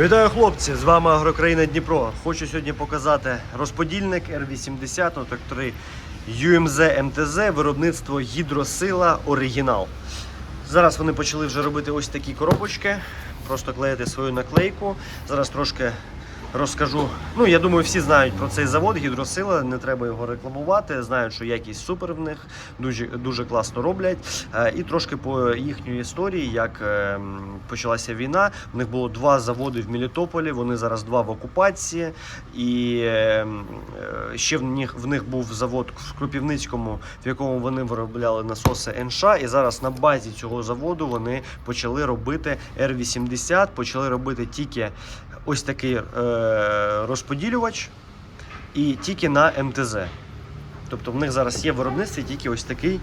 Вітаю хлопці! З вами Агрокраїна Дніпро. Хочу сьогодні показати розподільник R80 отак 3 UMZ МТЗ, виробництво гідросила оригінал. Зараз вони почали вже робити ось такі коробочки, просто клеїти свою наклейку. Зараз трошки розкажу. Ну, я думаю, всі знають про цей завод гідросила, не треба його рекламувати. Знають, що якість супер в них, дуже, дуже класно роблять. Е, І трошки по їхній історії, як е, почалася війна. В них було два заводи в Мелітополі, вони зараз два в окупації. І е, ще в них, в них був завод в Кропівницькому, в якому вони виробляли насоси НШ. І зараз на базі цього заводу вони почали робити Р-80, почали робити тільки ось такий розподілювач і тільки на МТЗ. Тобто в них зараз є в виробництві тільки ось такий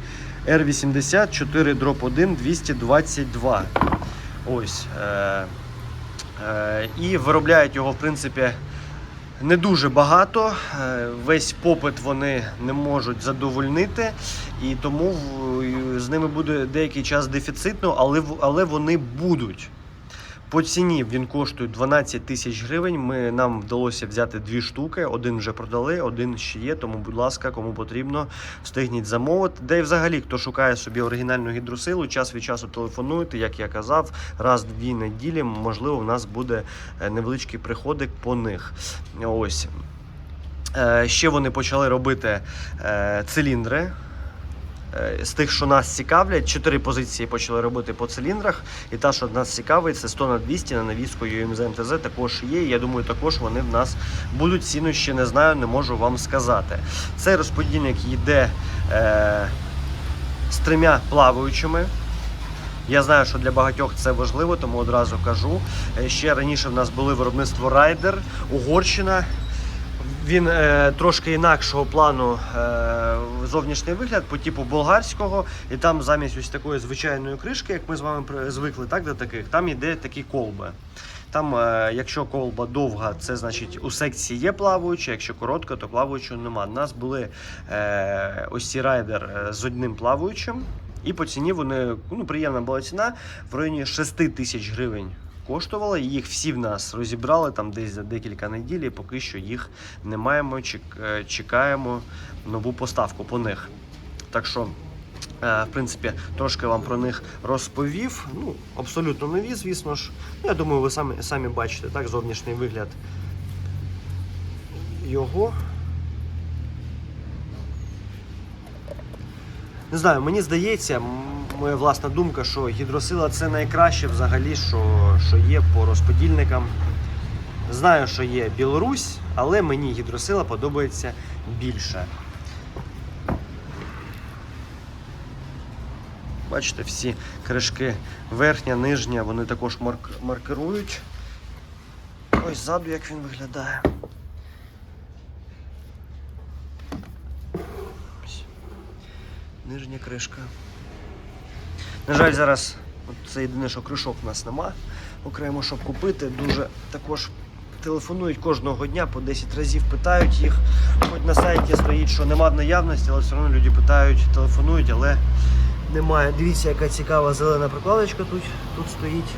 R80 4 дроп 1 222. Ось. Е, е, і виробляють його, в принципі, не дуже багато. Е, Весь попит вони не можуть задовольнити, і тому з ними буде деякий час дефіцитно, але, але вони будуть. По ціні він коштує 12 тисяч гривень. Ми, нам вдалося взяти дві штуки. Один вже продали, один ще є. Тому, будь ласка, кому потрібно, встигніть замовити. Де і взагалі, хто шукає собі оригінальну гідросилу, час від часу телефонуйте, як я казав, раз дві неділі, можливо, в нас буде е, невеличкий приходик по них. Ось. Е, Ще вони почали робити е, циліндри. Е, З тих, що нас цікавлять, чотири позиції почали робити по циліндрах. І та, що нас цікавить, це 100 на 200 на навіску UMZ МТЗ також є. Я думаю, також вони в нас будуть ціну ще не знаю, не можу вам сказати. Цей розподільник йде е, з трьома плаваючими. Я знаю, що для багатьох це важливо, тому одразу кажу. Е, Ще раніше в нас були виробництво Райдер, Угорщина. Він е, трошки інакшого плану е, зовнішній вигляд по типу болгарського, і там замість ось такої звичайної кришки, як ми з вами звикли, так до таких, там іде такі колби. Там, е, якщо колба довга, це значить у секції є плаваюча, якщо коротка, то плаваючого нема. У нас були е, ось ці райдер е, з одним плаваючим, і по ціні вони ну, приємна була ціна в районі 6 тисяч гривень коштували. Їх всі в нас розібрали там десь за декілька неділь, і поки що їх не маємо. е, Чекаємо нову поставку по них. Так що. е, В принципі, трошки вам про них розповів. Ну, абсолютно нові, звісно ж. Я думаю, ви самі, самі бачите так, зовнішній вигляд його. Не знаю, мені здається, моя власна думка, що гідросила це найкраще взагалі, що, що є по розподільникам. Знаю, що є Білорусь, але мені гідросила подобається більше. Бачите, всі кришки верхня, нижня, вони також марк- маркирують. Ось ззаду як він виглядає. Нижня кришка. На жаль, зараз це єдине, що кришок в нас нема. Окремо, щоб купити. Дуже також телефонують кожного дня по 10 разів, питають їх. Хоч на сайті стоїть, що нема наявності, але все одно люди питають, телефонують, але немає. Дивіться, яка цікава зелена прикладочка тут, тут стоїть.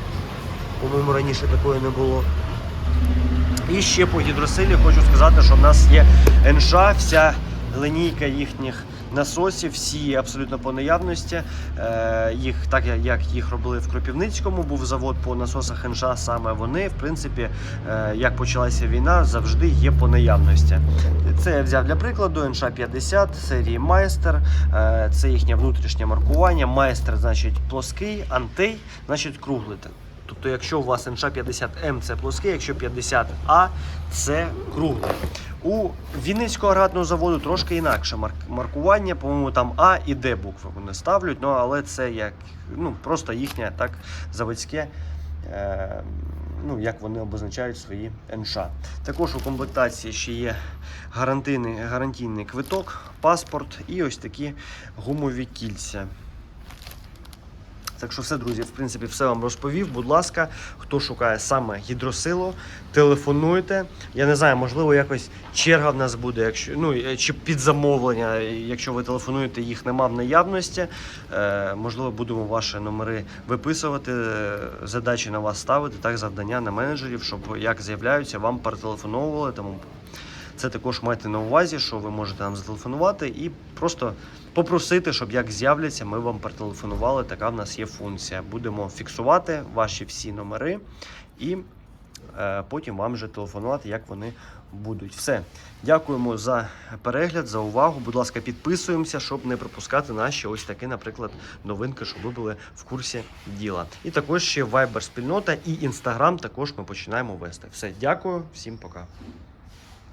По-моєму, раніше такої не було. І ще по гідросилі хочу сказати, що в нас є НШ, вся линійка їхніх насосів, всі абсолютно по наявності. Е, їх, так як- їх робили в Кропівницькому, був завод по насосах НШ, саме вони, в принципі, е, як почалася війна, завжди є по наявності. Це я взяв для прикладу НШ 50 серії Майстер. Е, Це їхнє внутрішнє маркування. Майстер значить плоский, антей, значить круглий. Тобто, якщо у вас НШ 50М це плоский, якщо 50А це круглий. У Вінницького аграрного заводу трошки інакше маркування, по-моєму, там А і Д букви вони ставлять, ну але це як ну, просто їхнє так заводське. Е, Ну, як вони обозначають свої НШ. Також у комплектації ще є гарантийний, гарантійний квиток, паспорт і ось такі гумові кільця. Так що все, друзі, в принципі, все вам розповів. Будь ласка, хто шукає саме гідросилу, телефонуйте. Я не знаю, можливо, якось черга в нас буде, якщо ну е, чи під замовлення. Якщо ви телефонуєте, їх нема в наявності. Е, можливо, будемо ваші номери виписувати, е, задачі на вас ставити, так завдання на менеджерів, щоб як з'являються, вам перетелефоновували. Тому це також майте на увазі, що ви можете нам зателефонувати і просто попросити, щоб як з'являться, ми вам перетелефонували. Така в нас є функція. Будемо фіксувати ваші всі номери і е, потім вам вже телефонувати, як вони будуть. Все. Дякуємо за перегляд, за увагу. Будь ласка, підписуємося, щоб не пропускати наші ось такі, наприклад, новинки, щоб ви були в курсі діла. І також ще Viber спільнота і Instagram також ми починаємо вести. Все, дякую, всім пока.